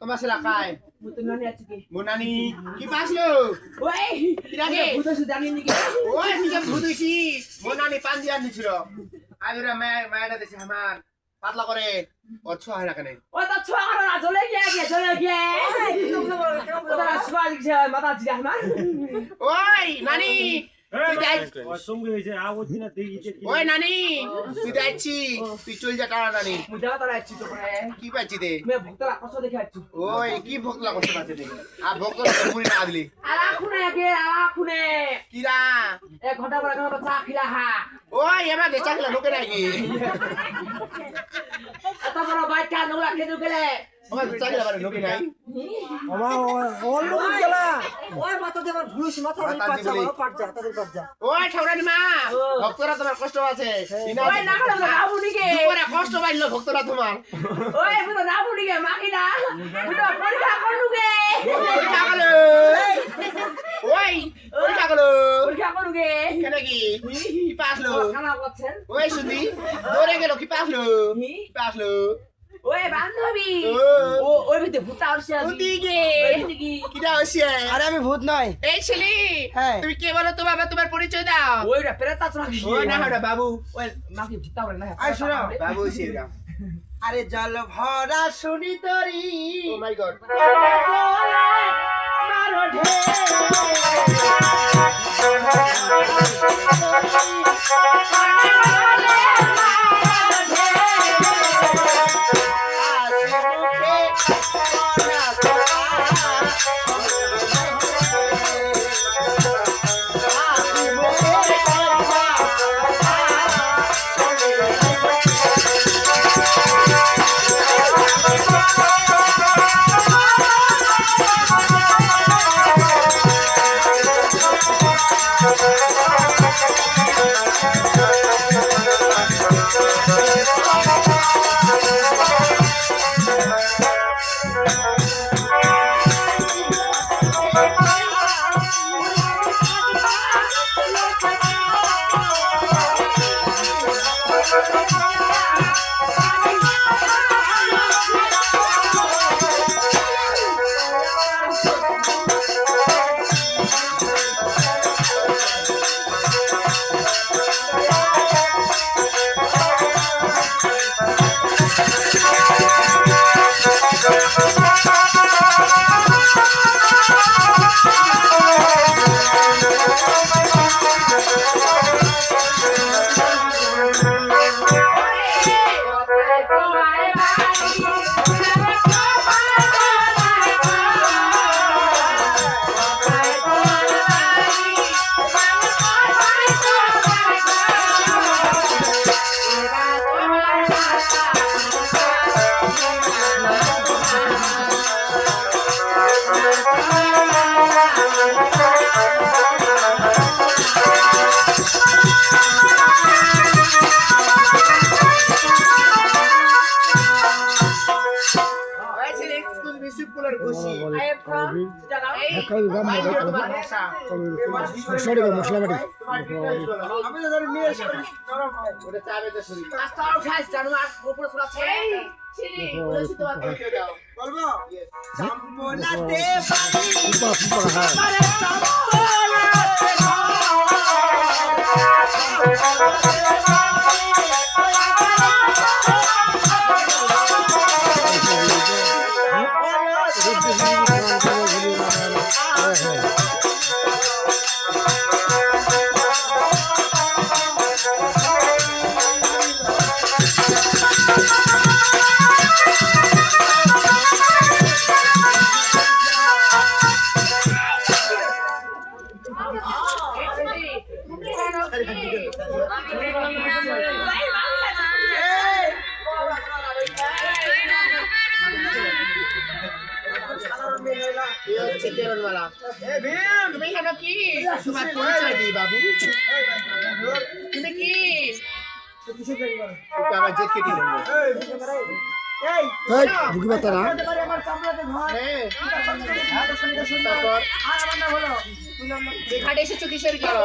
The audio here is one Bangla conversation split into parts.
তোমার ছেলে খায় nani aja মোনানি কি পাসলো Woi, Tidak, Ki. butuh sudah ini nih. ওই নিজে ভুতুইছি মোনানি পান দিয়ে আনিছিল আমি রে মায়েরা দেশে আমার পাতলা করে অচ্ছ হয় না কেন Oh, tak cuma orang aja lagi ya, aja lagi. Oh, tak suka lagi sih, mata aja mah. ওই নানি ওই নানি তুই যাচ্ছি তুই চল যা টানা নানি. কি পাচ্ছি দে kacu. ওই কি ভক্ত লাগছে পাচ্ছে দে আর ভক্ত পুরি না দিলি nih, ke ala aku nih. কিরা Eh, kau dah pernah kau tak kila ha. ওই এবার দেশা খেলা লোকে নাকি Atau pernah baca nolak gitu kele. আমার দেশা খেলা বারে লোকে নাই আমার অন্য গেলা ওই মাথা দিয়ে আমার ভুলুস মাথা ওই দিবলি। বড় পাঁচটা তাদের পাঁচটা ওই ঠাউরানি মা ও। ভক্তরা তোমার কষ্ট আছে kalau nggak kamu nih ke. দুপুরে কষ্ট পাইলো ভক্তরা তোমার nih ke, makina. Butuh pergi aku nih ke. পরীক্ষা গেলো ওই পরীক্ষা aku nih ke. কেন কি কি পাসলো aku chen. ওই শুনি দৌড়ে গেল কি পাসলো. কি পাসলো Woi, বান্ধবী। ও ও ওই ভিতরে ভূতা আসছে ওদিকে। কিটা আরে আমি ভূত নয়। এই ছেলে হ্যাঁ। তুমি কে বলো? তো বাবা তোমার পরিচয় দাও। পেরাতা ওই না ওটা বাবু। ওই মাকে ভূতা বলে না আয় শোনো। বাবু সেরা আরে জল ভরা শুনি তরি। Oh my god. মারো ঢে ওই আর পরিচয় দাও বলব আরে এই হচ্ছে কেরণমালা তুমি এখানে কি? তোমার পরিচয় দিই বাবু। তুমি কি? আমার জেট কেটে নেব এই এই বুকি বাতা না? আমার চামড়া হ্যাঁ। তারপর? এখানে এসেছ কিসের এরকম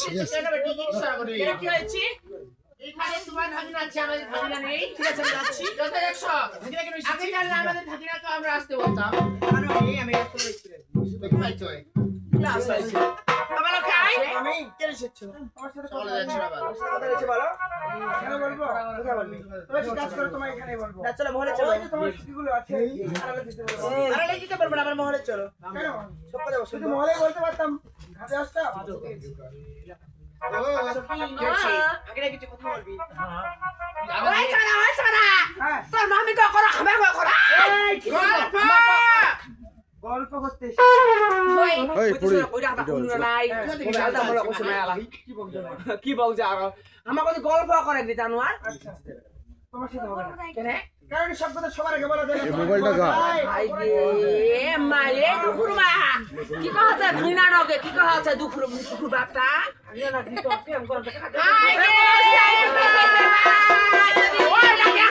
ঠিক আছে এখানে তোমার ভাগিনা আছে আমাদের ভাগিনা নেই ঠিক আছে আমি যাচ্ছি যত একশো আগে জানলে আমাদের ভাগিনা তো আমরা আসতে বলতাম আমার খাই চলে যাচ্ছে আবার চলো মহলে চলো আরে দিতে পারব না আমার মহলে চলো। সব মহলে বলতে পারতাম। ঘাটে আসতাম। আগে কিছু কথা বলবি। হ্যাঁ। তোর মামি কা করা খাবে করা গল্প করতে কি বলছে আর আমার কথা গল্প করে দি জানোয়ার তোমার সাথে হবে না কেন কারণ সব কথা সবার আগে বলা যায় মোবাইলটা গা আই রে মায়ে দুপুর মা কি ভিনা নগে কি কহছে দুপুর দুপুর বাপটা রে